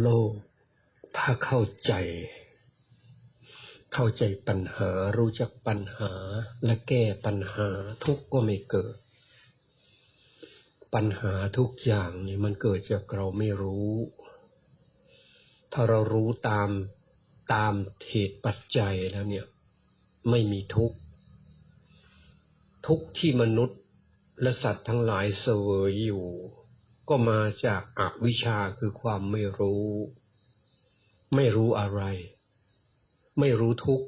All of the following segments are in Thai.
โลก ถ้าเข้าใจ เข้าใจปัญหา รู้จักปัญหา และแก้ปัญหาทุกก็ไม่เกิด ปัญหาทุกอย่างนี่มันเกิดจากเราไม่รู้ ถ้าเรารู้ตามตามเหตุปัจจัยแล้วเนี่ย ไม่มีทุกข์ ทุกข์ที่มนุษย์และสัตว์ทั้งหลายเสวยอยู่ ก็มาจากอาวิชชาคือความไม่รู้ ไม่รู้อะไร ไม่รู้ทุกข์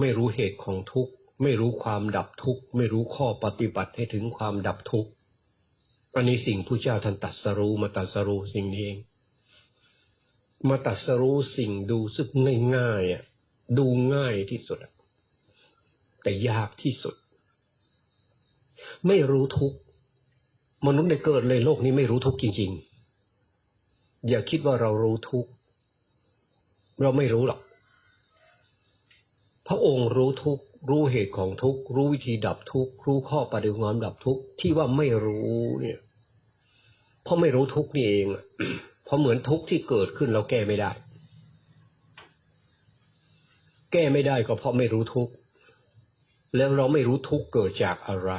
ไม่รู้เหตุของทุกข์ ไม่รู้ความดับทุกข์ ไม่รู้ข้อปฏิบัติให้ถึงความดับทุกข์อันนี้สิ่งผู้เจ้าท่านตัดสรู้มาตัดสรู้สิ่งนี้เอง มาตัดสรู้สิ่งดูสึกง่ายๆอะดูง่ายที่สุดแต่ยากที่สุด ไม่รู้ทุก มนุษย์ในเกิดเลยโลกนี้ไม่รู้ทุกจริง ๆ อย่าคิดว่าเรารู้ทุกเราไม่รู้หรอก พระองค์รู้ทุกรู้เหตุของทุกรู้วิธีดับทุกรู้ข้อปฏิบัติดับทุกที่ว่าไม่รู้เนี่ย เพราะไม่รู้ทุกนี่เองเพราะเหมือนทุกที่เกิดขึ้นเราแก้ไม่ได้ แก้ไม่ได้ก็เพราะไม่รู้ทุกแล้วเราไม่รู้ทุกเกิดจากอะไร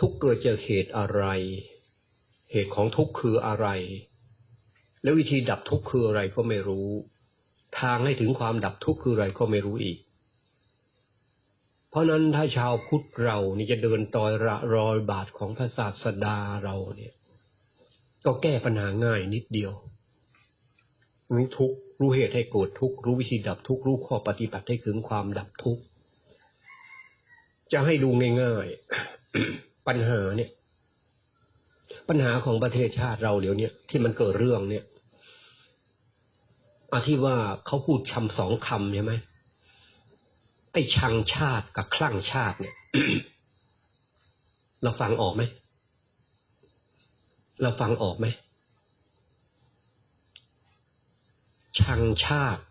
ทุกเกิดจากเหตุอะไร เหตุของทุกคืออะไร แล้ววิธีดับทุกคืออะไรก็ไม่รู้ ทางให้ถึงความดับทุกคืออะไรก็ไม่รู้อีก เพราะนั้นถ้าชาวพุทธเรานี่จะเดินตอยระรอยบาทของพระศาสดาเราเนี่ยก็แก้ปัญหาง่ายนิดเดียว รู้ทุกรู้เหตุให้โกรธทุกรู้วิธีดับทุกรู้ข้อปฏิบัติให้ถึงความดับทุกจะให้ดูง่ายๆ ปัญหาเนี่ย ปัญหาของประเทศชาติเราเดี๋ยวนี้ที่มันเกิดเรื่องเนี่ยอาที่ว่าเขาพูดคำสองคำใช่ไหมไอ้ชังชาติกับคลั่งชาติเนี่ย เราฟังออกไหมเราฟังออกไหมชังชาติ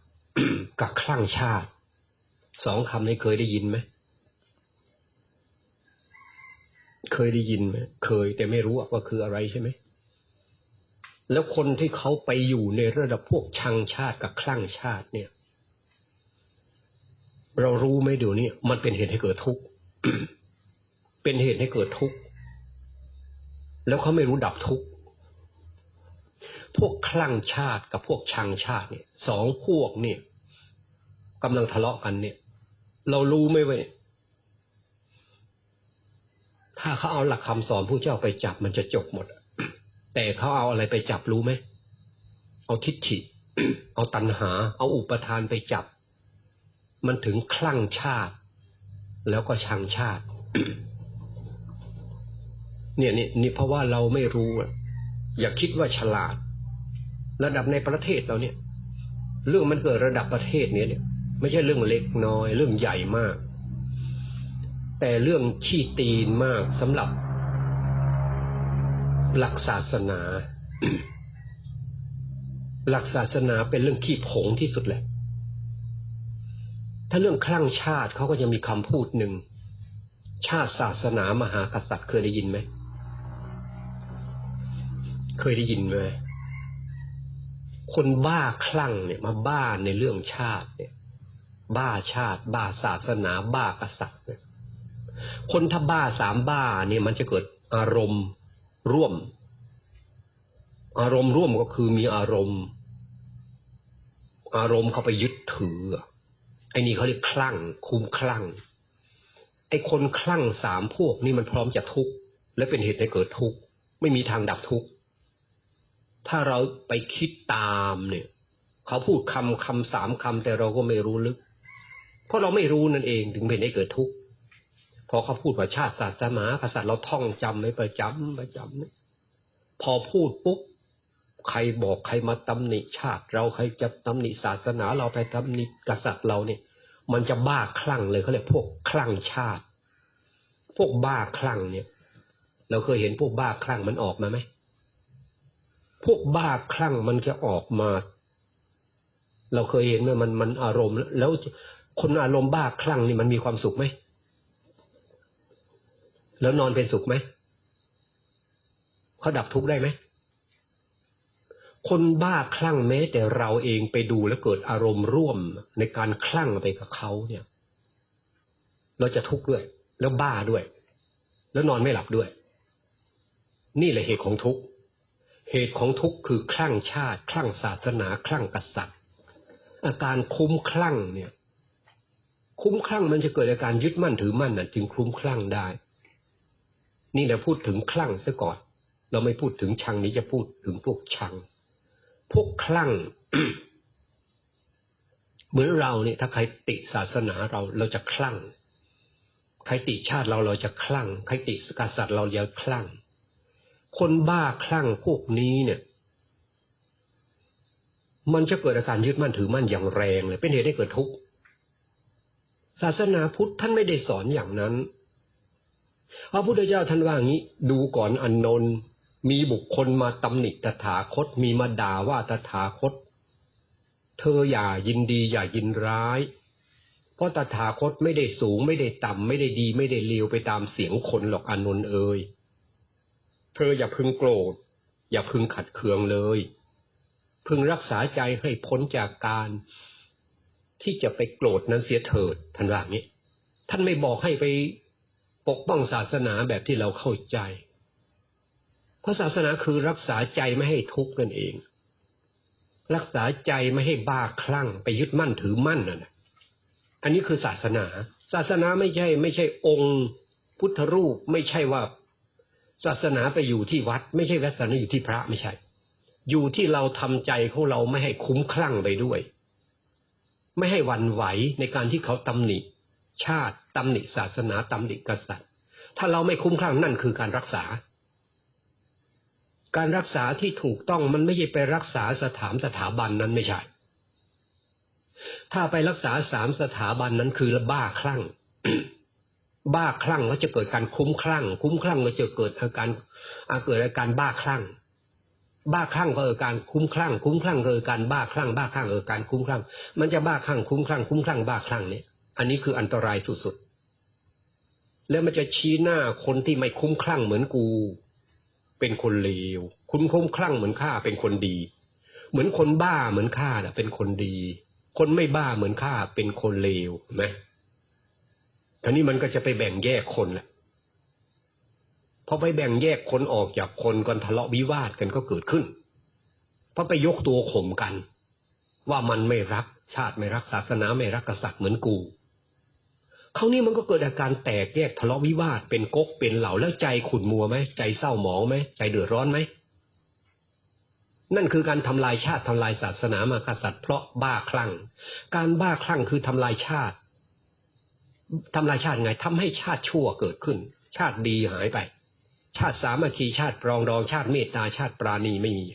กับคลั่งชาติ สองคำนี้เคยได้ยินไหม เคยได้ยินไหมเคยแต่ไม่รู้ว่าคืออะไรใช่ไหมแล้วคนที่เขาไปอยู่ในระดับพวกชังชาติกับคลั่งชาติเนี่ย เรารู้ไหมเดี๋ยวนี้มันเป็นเหตุให้เกิดทุกข์เป็นเหตุให้เกิดทุกข์แล้วเขาไม่รู้ดับทุกข์พวกคลั่งชาติกับพวกชังชาติเนี่ยสองพวกเนี่ยกำลังทะเลาะกันเนี่ย เรารู้ไหมว่า ถ้าเขาเอาหลักคำสอนผู้เจ้าไปจับมันจะจบหมด แต่เขาเอาอะไรไปจับรู้ไหม เอาทิฏฐิ เอาตัณหา เอาอุปทานไปจับ มันถึงคลั่งชาติ แล้วก็ชังชาติ เนี่ยนี่นี่เพราะว่าเราไม่รู้อะอย่าคิดว่าฉลาด ระดับในประเทศเราเนี่ย เรื่องมันเกิดระดับประเทศเนี้ยเนี่ย ไม่ใช่เรื่องเล็กน้อย เรื่องใหญ่มาก แต่เรื่องขี้ตีนมากสำหรับ หลักศาสนา หลักศาสนาเป็นเรื่องขี้ผงที่สุดแหละถ้าเรื่องคลั่งชาติเขาก็จะมีคำพูดหนึ่ง ชาติศาสนามหากษัตริย์เคยได้ยินไหม เคยได้ยินไหมคนบ้าคลั่งเนี่ยมาบ้าในเรื่องชาติเนี่ย บ้าชาติ บ้าศาสนา บ้ากษัตริย์เนี่ย คนถ้าบ้าสามบ้าเนี่ยมันจะเกิดอารมณ์ร่วม อารมณ์ร่วมก็คือมีอารมณ์ อารมณ์เข้าไปยึดถือไอ้นี่เขาเรียกคลั่ง คุมคลั่ง ไอ้คนคลั่งสามพวกนี่มันพร้อมจะทุกข์และเป็นเหตุให้เกิดทุกข์ไม่มีทางดับทุกข์ถ้าเราไปคิดตามเนี่ย เขาพูดคำคำสามคำแต่เราก็ไม่รู้ลึก เพราะเราไม่รู้นั่นเองถึงเป็นให้เกิดทุกข์ พอเขาพูดว่าชาติศาสนากษัตว์เราท่องจำไม่ประจำประจำพอพูดปุ๊บใครบอกใครมาตำหนิชาติ เราใครจะตำหนิศาสนา เราไปตำหนิกษัตริย์เราเนี่ย มันจะบ้าคลั่งเลยเขาเรียกพวกคลั่งชาติ พวกบ้าคลั่งเนี่ย เราเคยเห็นพวกบ้าคลั่งมันออกมาไหมพวกบ้าคลั่งมันจะออกมา เราเคยเห็นว่ามันมันอารมณ์ แล้วคนอารมณ์บ้าคลั่งนี่มันมีความสุขไหม แล้วนอนเป็นสุขไหมเขาดับทุกข์ได้ไหมคนบ้าคลั่งแม้แต่เราเองไปดูแล้วเกิดอารมณ์ร่วมในการคลั่งไปกับเขาเนี่ย เราจะทุกข์ด้วย แล้วบ้าด้วย แล้วนอนไม่หลับด้วย นี่แหละเหตุของทุกข์เหตุของทุกข์คือคลั่งชาติ คลั่งศาสนา คลั่งกษัตริย์ อาการคุ้มคลั่งเนี่ย คุ้มคลั่งมันจะเกิดอาการยึดมั่นถือมั่นน่ะ จึงคุ้มคลั่งได้ นี่เราพูดถึงคลั่งซะก่อน เราไม่พูดถึงชังนี้จะพูดถึงพวกชัง พวกคลั่ง เหมือนเราเนี่ย ถ้าใครติศาสนาเราเราจะคลั่ง ใครติชาติเราเราจะคลั่ง ใครติกษัตริย์เราจะคลั่ง คนบ้าคลั่งพวกนี้เนี่ยมันจะเกิดอาการยึดมั่นถือมั่นอย่างแรงเลยเป็นเหตุให้เกิดทุกข์ศาสนาพุทธท่านไม่ได้สอนอย่างนั้น พระพุทธเจ้าท่านว่างี้ดูก่อนอนนนมีบุคคลมาตำหนิตถาคตมีมาด่าว่าตถาคต เธออย่ายินดีอย่ายินร้าย เพราะตถาคตไม่ได้สูงไม่ได้ต่ำไม่ได้ดีไม่ได้เลวไปตามเสียงคนหรอกอนนนเอ่ยเธออย่าพึงโกรธ อย่าพึงขัดเคืองเลย พึงรักษาใจให้พ้นจากการ ที่จะไปโกรธนั้นเสียเถิดท่านว่างี้ท่านไม่บอกให้ไป ปกป้องศาสนาแบบที่เราเข้าใจ เพราะศาสนาคือรักษาใจไม่ให้ทุกข์กันเอง รักษาใจไม่ให้บ้าคลั่งไปยึดมั่นถือมั่นน่ะอันนี้คือศาสนา ศาสนาไม่ใช่ ไม่ใช่องค์พุทธรูปไม่ใช่ว่า ศาสนาไปอยู่ที่วัด ไม่ใช่วัดศาสนาอยู่ที่พระไม่ใช่ อยู่ที่เราทำใจของเราไม่ให้คุ้มคลั่งไปด้วย ไม่ให้วันไหวในการที่เขาตำหนิ ชาติตำหนิศาสนาตำหนิกษัตริย์ ถ้าเราไม่คุ้มคลั่งนั่นคือการรักษา การรักษาที่ถูกต้องมันไม่ใช่ไปรักษาสถานสถาบันนั้นไม่ใช่ ถ้าไปรักษาสามสถาบันนั้นคือบ้าคลั่ง บ้าคลั่งก็จะเกิดการคุ้มคลั่ง คุ้มคลั่งก็จะเกิดอาการเกิดอาการบ้าคลั่งบ้าคลั่งก็เกิดการคุ้มคลั่ง คุ้มคลั่งก็เกิดการบ้าคลั่งบ้าคลั่งเกิดการคุ้มคลั่ง มันจะบ้าคลั่งคุ้มคลั่งคุ้มคลั่งบ้าคลั่งเนี่ย อันนี้คืออันตรายสุดๆ แล้วมันจะชี้หน้าคนที่ไม่คุ้มคลั่งเหมือนกู เป็นคนเลว คุณคุ้มคลั่งเหมือนข้าเป็นคนดี เหมือนคนบ้าเหมือนข้าเป็นคนดี คนไม่บ้าเหมือนข้าเป็นคนเลวไหมทีนี้มันก็จะไปแบ่งแยกคนแหละพอไปแบ่งแยกคนออกจากคนกันทะเลาะวิวาทกันก็เกิดขึ้น เพราะไปยกตัวข่มกัน ว่ามันไม่รักชาติไม่รักศาสนาไม่รักกษัตริย์เหมือนกู เขานี่มันก็เกิดอาการแตกแยกทะเลาะวิวาทเป็นก๊กเป็นเหล่าแล้วใจขุ่นมัวไหมใจเศร้าหมองไหมใจเดือดร้อนไหมนั่นคือการทำลายชาติทำลายศาสนามากษัตริย์เพราะบ้าคลั่ง การบ้าคลั่งคือทำลายชาติทำลายชาติไงทำให้ชาติชั่วเกิดขึ้น ชาติดีหายไป ชาติสามัคคีชาติปรองดองชาติเมตตาชาติปราณีไม่มี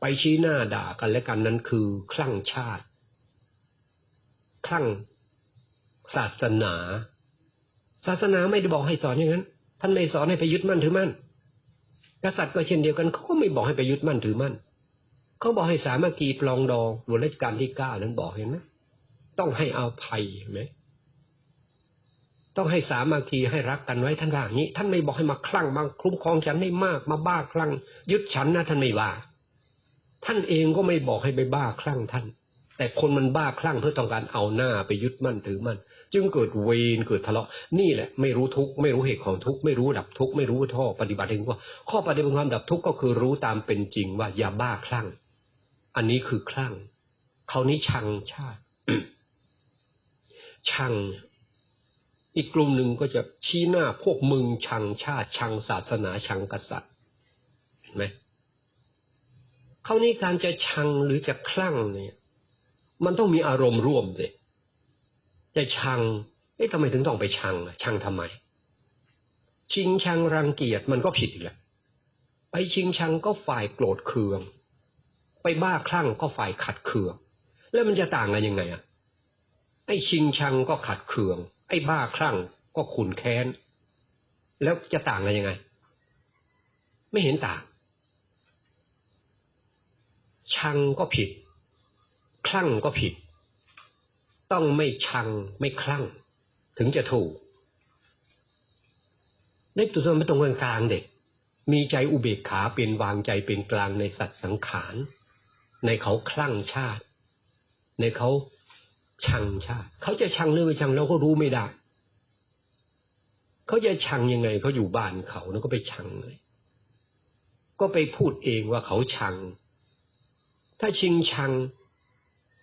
ไปชี้หน้าด่ากันและกันนั้นคือคลั่งชาติ คลั่ง ศาสนา ศาสนาไม่ได้บอกให้สอนอย่างนั้น ท่านไม่สอนให้ไปยึดมั่นถือมั่นกษัตริย์ก็เช่นเดียวกันเขาก็ไม่บอกให้ไปยึดมั่นถือมั่นเขาบอกให้สามัคคีปรองดองหลวงราชการที่เก้านั้นบอกเห็นไหมต้องให้เอาภัยเห็นไหมต้องให้สามัคคีให้รักกันไว้ท่านว่าอย่างนี้ ท่านไม่บอกให้มาคลั่งมาคุ้มครองฉันให้มากมาบ้าคลั่ง ยึดฉันนะท่านไม่ว่า ท่านเองก็ไม่บอกให้ไปบ้าคลั่งท่าน แต่คนมันบ้าคลั่งเพื่อต้องการเอาหน้าไปยึดมั่นถือมั่นจึงเกิดเวรเกิดทะเลาะนี่แหละไม่รู้ทุกไม่รู้เหตุของทุกไม่รู้ดับทุกไม่รู้ท่อปฏิบัติเองว่า ข้อปฏิบัติความดับทุกก็คือรู้ตามเป็นจริงว่าอย่าบ้าคลั่ง อันนี้คือคลั่งเขานี้ชังชาติชัง อีกกลุ่มหนึ่งก็จะชี้หน้าพวกมึงชังชาติ ชังศาสนาชังกษัตริย์เห็นไหมเขานี้การจะชังหรือจะคลั่งเนี่ย มันต้องมีอารมณ์ร่วมเลยจะชังเอ๊ะทำไมถึงต้องไปชังชังทำไม ชิงชังรังเกียจมันก็ผิดอีกแหละไปชิงชังก็ฝ่ายโกรธเคือง ไปบ้าคลั่งก็ฝ่ายขัดเคือง แล้วมันจะต่างกันยังไงอะไอ้ชิงชังก็ขัดเคือง ไอ้บ้าคลั่งก็ขุนแค้น แล้วจะต่างกันยังไง ไม่เห็นต่าง ชังก็ผิด คลั่งก็ผิด ต้องไม่ชังไม่คลั่ง ถึงจะถูกในตัวตนไม่ตรงกลางเด็ก มีใจอุเบกขาเป็นวางใจเป็นกลางในสัตว์สังขาร ในเขาคลั่งชาติ ในเขาชังชาติ เขาจะชังหรือไม่ชังเราก็รู้ไม่ได้ เขาจะชังยังไงเขาอยู่บ้านเขาแล้วก็ไปชังเลย ก็ไปพูดเองว่าเขาชัง ถ้าชิงชัง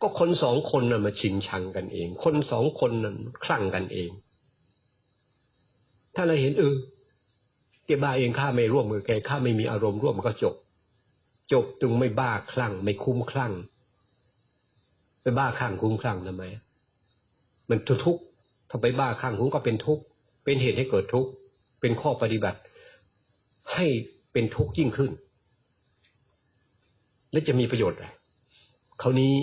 ก็คนสองคนน่ะมาชิงชังกันเอง คนสองคนนั้นคลั่งกันเอง ถ้าเราเห็นเออแกบ้าเองข้าไม่ร่วมมือแกข้าไม่มีอารมณ์ร่วมก็จบ จบจึงไม่บ้าคลั่ง ไม่คุ้มคลั่งไปบ้าคลั่งคุ้มคลั่งทำไม มันทุกข์ถ้าไปบ้าคลั่งคุ้มก็เป็นทุกข์เป็นเหตุให้เกิดทุกข์เป็นข้อปฏิบัติ ให้เป็นทุกข์ยิ่งขึ้น และจะมีประโยชน์อะไรครานี้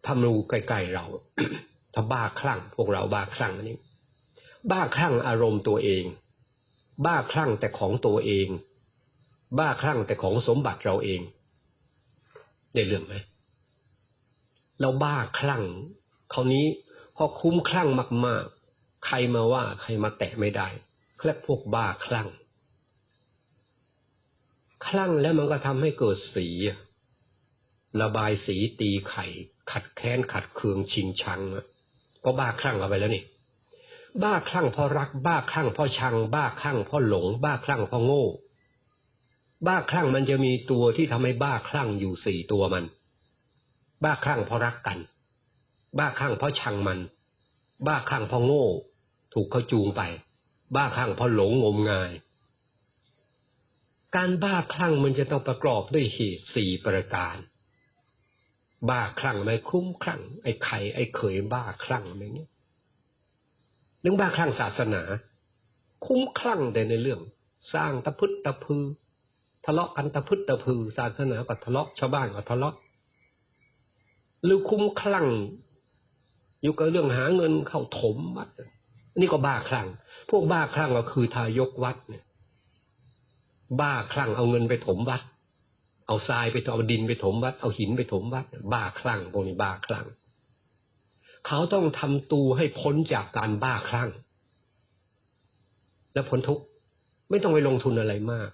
วนี้ทำรูใกล้ๆเรา ถ้าบ้าคลั่ง พวกเราบ้าคลั่งนี้บ้าคลั่งอารมณ์ตัวเอง บ้าคลั่งแต่ของตัวเอง บ้าคลั่งแต่ของสมบัติเราเอง ได้เรื่องไหมเราบ้าคลั่งคราวนี้พอคุ้มคลั่งมาก ๆ ใครมาว่าใครมาแตะไม่ได้เรียกพวกบ้าคลั่ง คลั่งแล้วมันก็ทำให้เกิดสี ระบายสีตีไข่ ขัดแค้นขัดเคืองชิงชังก็บ้าคลั่งเอาไปแล้วนี่ บ้าคลั่งเพราะรัก บ้าคลั่งเพราะชัง บ้าคลั่งเพราะหลง บ้าคลั่งเพราะโง่ บ้าคลั่งมันจะมีตัวที่ทำให้บ้าคลั่งอยู่สี่ตัวมัน บ้าคลั่งเพราะรักกัน บ้าคลั่งเพราะชังมัน บ้าคลั่งเพราะโง่ ถูกเขาจูงไป บ้าคลั่งเพราะหลงงมงาย การบ้าคลั่งมันจะต้องประกอบด้วยเหตุสี่ประการ บ้าคลั่งไหมคุ้มคลั่ง ไอ้ไข่ไอ้เขยบ้าคลั่งอะไรเงี้ยเรื่องบ้าคลั่งศาสนา คุ้มคลั่งแต่ในเรื่อง สร้างตะพึดตะพือ ทะเลาะกันตะพึดตะพือ ศาสนาก็ทะเลาะชาวบ้านก็ทะเลาะหรือคุ้มคลั่ง อยู่กับเรื่องหาเงินเข้าถมวัดนี่ก็บ้าคลั่ง พวกบ้าคลั่งก็คือทายกวัดเนี่ย บ้าคลั่งเอาเงินไปถมวัด เอาทรายไปเอาดินไปถมวัด เอาหินไปถมวัด บ้าคลั่งพวกนี้บ้าคลั่งเขาต้องทำตูให้พ้นจากการบ้าคลั่ง และพ้นทุกข์ไม่ต้องไปลงทุนอะไรมาก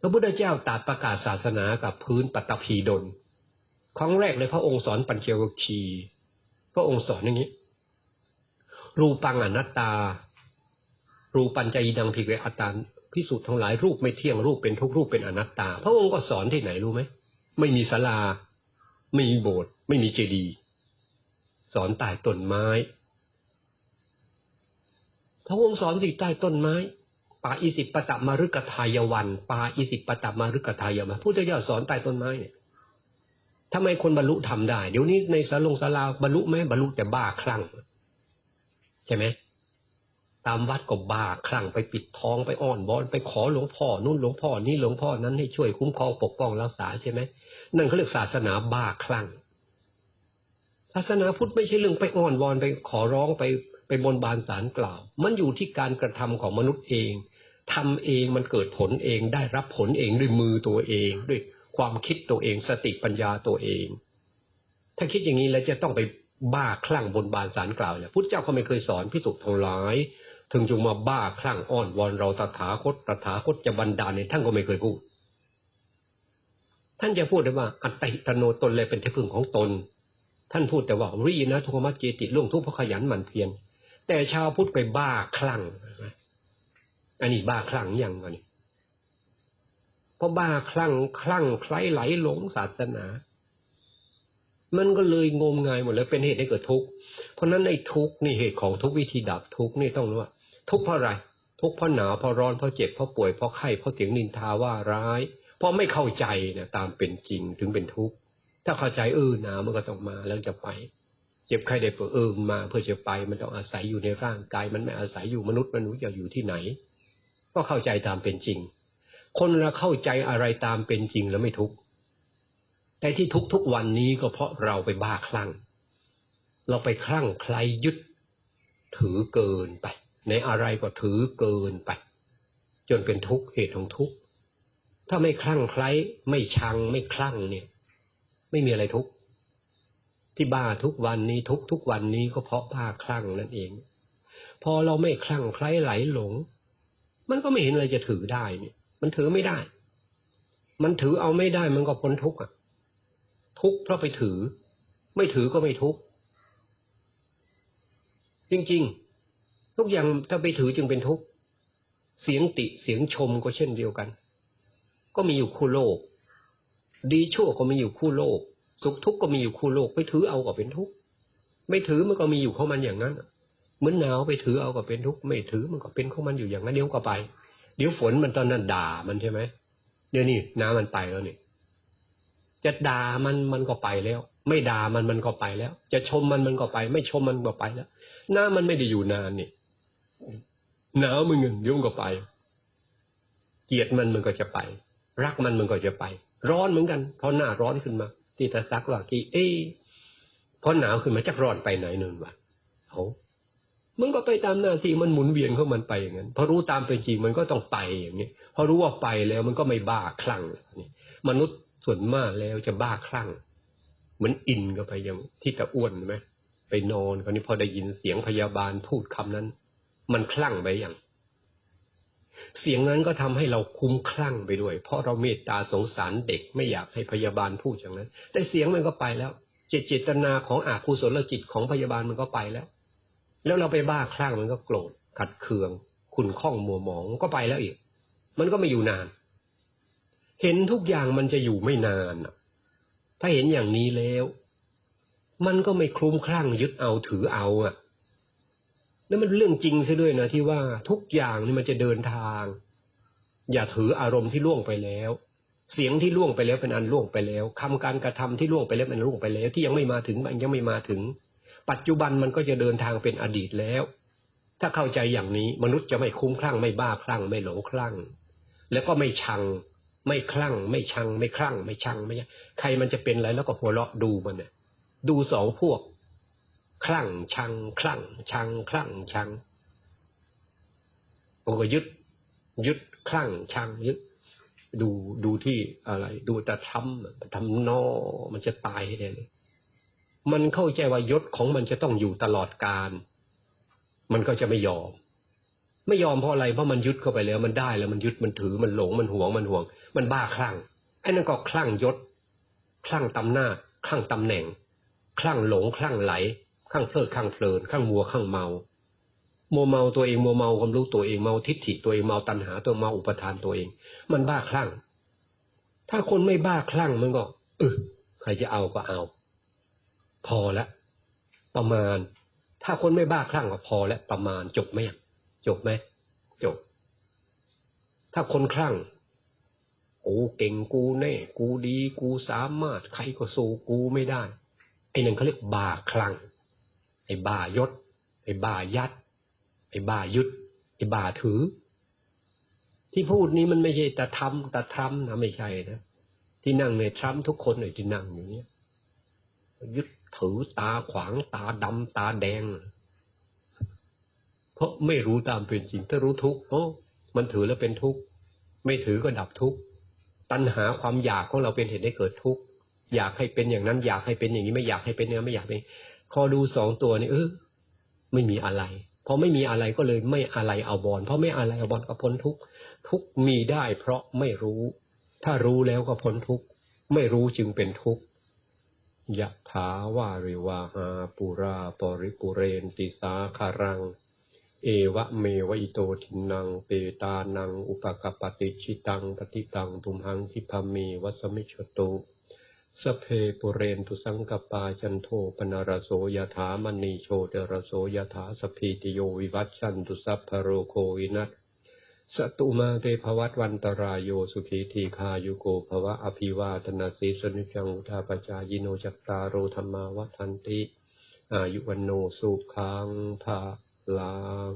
พระพุทธเจ้าตรัสประกาศศาสนากับพื้นปัตตภีดลครั้งแรกเลยพระองค์สอนปัญเจวคีพระองค์สอนอย่างนี้ รูปังอนัตตา รูปัญจยิดังพิกเวอัตตาน พิสูจน์ทั้งหลายรูปไม่เที่ยงรูปเป็นทุกรูปเป็นอนัตตา พระองค์ก็สอนที่ไหนรู้ไหมไม่มีศาลา ไม่มีโบสถ์ไม่มีเจดีย์สอนใต้ต้นไม้ พระองค์สอนอยู่ใต้ต้นไม้ปาอิสิปตะมารุกทายวันปาอิสิปตะมารุกทายวันพุทธเจ้าสอนใต้ต้นไม้เนี่ยทำไมคนบรรลุทำได้ เดี๋ยวนี้ในสาลงสาราบรรลุไหมบรรลุแต่บ้าคลั่ง ใช่ไหมามวัดก็บ้าคลั่งไปปิดทองไปอ้อนบอนไปขอหลวงพ่อนู่นหลวงพ่อนี่หลวงพ่อนั้นให้ช่วยคุ้มครองปกป้องรักษาใช่ไหมนั่นเขาเรียกศาสนาบ้าคลั่งศาสนาพุทธไม่ใช่เรื่องไปอ้อนวอนไปขอร้องไปไปบนบานสารกล่าว มันอยู่ที่การกระทำของมนุษย์เองทำเองมันเกิดผลเองได้รับผลเองด้วยมือตัวเอง ด้วยความคิดตัวเองสติปัญญาตัวเอง ถ้าคิดอย่างนี้แล้วจะต้องไปบ้าคลั่งบนบานสารกล่าวเนี่ยพุทธเจ้าเขาไม่เคยสอนพิสุทธิ์ทั้งหลาย ถึงจงมาบ้าคลั่งอ้อนวอนเราตถาคตตถาคตจะบันดาลเนี่ยท่านก็ไม่เคยพูด ท่านจะพูดได้ว่า อัตติตโนตนเลยเป็นที่พึ่งของตน ท่านพูดแต่ว่ารีนะทุกขมัจเจติล่วงทุกข์เพราะขยันหมั่นเพียรแต่ชาวพุทธไปบ้าคลั่งอันนี้บ้าคลั่งยังวะนี่เพราะบ้าคลั่งคลั่งใครไหลหลงศาสนา มันก็เลยงมงายหมดแล้วเป็นเหตุให้เกิดทุกข์เพราะนั้นในทุกข์นี่เหตุของทุกวิธีดับทุกข์นี่ต้องรู้ว่า ทุกข์เพราะอะไร ทุกข์เพราะหนาวเพราะร้อนเพราะเจ็บเพราะป่วยเพราะไข้เพราะเสียงนินทาว่าร้าย เพราะไม่เข้าใจนี่ยตามเป็นจริงถึงเป็นทุกข์ถ้าเข้าใจเออหนาวมันก็ต้องมาแล้วจะไป เจ็บไข้ได้ป่วยเออมา เพื่อจะไปมันต้องอาศัยอยู่ในร่างกาย มันไม่อาศัยอยู่มนุษย์มนุษย์จะอยู่ที่ไหน ก็เข้าใจตามเป็นจริง คนเราเข้าใจอะไรตามเป็นจริงแล้วไม่ทุกข์แต่ที่ทุกทุกวันนี้ก็เพราะเราไปบ้าคลั่ง เราไปคลั่งใครยึด ถือเกินไป ในอะไรก็ถือเกินไป จนเป็นทุกข์เหตุของทุกข์ถ้าไม่คลั่งใครไม่ชังไม่คลั่งเนี่ย ไม่มีอะไรทุกข์ที่บ้าทุกวันนี้ทุกทุกวันนี้ก็เพราะบ้าคลั่งนั่นเอง พอเราไม่คลั่งใครไหลหลง มันก็ไม่เห็นอะไรจะถือได้เนี่ย มันถือไม่ได้ มันถือเอาไม่ได้มันก็พ้นทุกข์อะ ทุกข์เพราะไปถือ ไม่ถือก็ไม่ทุกข์จริงๆ ทุกอย่างถ้าไปถือจึงเป็นทุกข์เสียงติเสียงชมก็เช่นเดียวกัน ก็มีอยู่คู่โลก ดีชั่วก็มีอยู่คู่โลก สุขทุกข์ก็มีอยู่คู่โลก ไปถือเอาก็เป็นทุกข์ไม่ถือมันก็มีอยู่ของมันอย่างนั้นเหมือนหนาวไปถือเอาก็เป็นทุกข์ไม่ถือมันก็เป็นของมันอยู่อย่างนั้นเดี๋ยวก็ไป เดี๋ยวฝนมันตอนนั้นด่ามันใช่ไหมเดี๋ยวนี้น้ำมันไปแล้วนี่จะด่ามันมันก็ไปแล้ว ไม่ด่ามันมันก็ไปแล้ว จะชมมันมันก็ไป ไม่ชมมันก็ไปแล้วน้ำมันไม่ได้อยู่นานนี่ หนาวมันเงินยุ่งก็ไป เกลียดมันมันก็จะไป รักมันมันก็จะไป ร้อนเหมือนกันพอหน้าร้อนขึ้นมา ที่ตาซักว่ากี่เอ้พอหนาวขึ้นมาจะร้อนไปไหนเนินวะเขามันก็ไปตามหน้าที่มันหมุนเวียนเข้ามันไปอย่างนั้นพอรู้ตามเป็นจริงมันก็ต้องไปอย่างนี้พอรู้ว่าไปแล้วมันก็ไม่บ้าคลั่งนี่มนุษย์ส่วนมากแล้วจะบ้าคลั่งเหมือนอินก็ไปอย่างที่ตะอ้วนไหมไปนอนคราวนี้พอได้ยินเสียงพยาบาลพูดคำนั้น มันคลั่งไปอย่าง เสียงนั้นก็ทำให้เราคุ้มคลั่งไปด้วย เพราะเราเมตตาสงสารเด็กไม่อยากให้พยาบาลพูดอย่างนั้น แต่เสียงมันก็ไปแล้วเจตเจตนาของอาคุศลจิตของพยาบาลมันก็ไปแล้ว แล้วเราไปบ้าคลั่งมันก็โกรธขัดเคือง ขุนข้องมัวหมองก็ไปแล้วอีก มันก็ไม่อยู่นาน เห็นทุกอย่างมันจะอยู่ไม่นานถ้าเห็นอย่างนี้แล้ว มันก็ไม่คลุ้มคลั่งยึดเอาถือเอาอะ แล้วมันเรื่องจริงซะด้วยนะที่ว่าทุกอย่างนี่มันจะเดินทาง อย่าถืออารมณ์ที่ล่วงไปแล้ว เสียงที่ล่วงไปแล้วเป็นอันล่วงไปแล้วคำการกระทำที่ล่วงไปแล้วมันล่วงไปแล้ว ที่ยังไม่มาถึงมันยังไม่มาถึง ปัจจุบันมันก็จะเดินทางเป็นอดีตแล้ว ถ้าเข้าใจอย่างนี้มนุษย์จะไม่คุ้มคลั่งไม่บ้าคลั่งไม่หลงคลั่ง แล้วก็ไม่ชัง ไม่คลั่ง ไม่ชัง ไม่คลั่ง ไม่ชังไม่ใครมันจะเป็นอะไรแล้วก็หัวเราะดูมันเนี่ยดูสองพวก คลั่งชัง คลั่ง ชัง คลั่งชังโอ้ก็ยึด ยึดคลั่งชังยึด ดูดูที่อะไร ดูแต่ทำทำนอมันจะตายให้ได้เลยมันเข้าใจว่ายศของมันจะต้องอยู่ตลอดการมันก็จะไม่ยอม ไม่ยอมเพราะอะไรเพราะมันยึดเข้าไปแล้ว มันได้แล้วมันยึดมันถือมันหลงมันหวงมันห่วง มันบ้าคลั่งไอ้นั่นก็คลั่งยศ คลั่งตำหน้า คลั่งตำแหน่ง คลั่งหลงคลั่งไหล คลั่งเพลิดคลั่งเพลินคลั่งมัวคลั่งเมาโมเมาตัวเองโมเมาความรู้ตัวเองเมาทิฏฐิตัวเองเมาตัณหาตัวเมาอุปทานตัวเอง มันบ้าคลั่ง ถ้าคนไม่บ้าคลั่งมันก็เออใครจะเอาก็เอา พอละ ประมาณ ถ้าคนไม่บ้าคลั่งก็พอแล้วประมาณจบไหมจบไหมจบ ถ้าคนคลั่งกูเก่งกูแน่กูดี กูสามารถ ใครก็สู้กูไม่ได้ไอ้นึ่งเขาเรียกบ่าคลั่ง ไอ้บ่ายศ ไอ้บ่ายัด ไอ้บ่ายุดไอ้บ่าถือ ที่พูดนี้มันไม่ใช่ต่ทำต่ทำนะไม่ใช่นะ ที่นั่งในทรัมทุกคนเลยที่นั่งอย่างเนี้ยยึดถือตาขวางตาดำตาแดง เพราะไม่รู้ตามเป็นจริงถ้ารู้ทุกโอ้มันถือแล้วเป็นทุกข์ ไม่ถือก็ดับทุกข์ ตัณหาความอยากของเราเป็นเหตุให้เกิดทุกข์ อยากให้เป็นอย่างนั้น อยากให้เป็นอย่างนี้ ไม่อยากให้เป็นเนื้อไม่อยากเป็น พอดูสองตัวนี่เออไม่มีอะไรพอไม่มีอะไรก็เลยไม่อะไรเอาบอลเพราะไม่อะไรเอาบอลก็พ้นทุกทุกมีได้เพราะไม่รู้ ถ้ารู้แล้วก็พ้นทุกไม่รู้จึงเป็นทุกยะถาวาริวาหาปุราปริปุเรนติสาคารัง เอวะเมวะอิโตทินังเปตานัง อุปกปติชิตังปฏิตังตุมหังทิพามีวัสมิชโต สเพปุเรนตุสังกปาจันโทปนารโสยถามณีโชตรโสยถาสพีติโยวิวัชชันตุสัพพโรโควินัสสตุมาเตภวัตวันตรายโยสุขีทีคายุโกภวะอภิวาตนาสีสนิจังุทาปจายโนจัตตารโรธรรมาวัฏันติ อายุวันโนสุขังภาลัง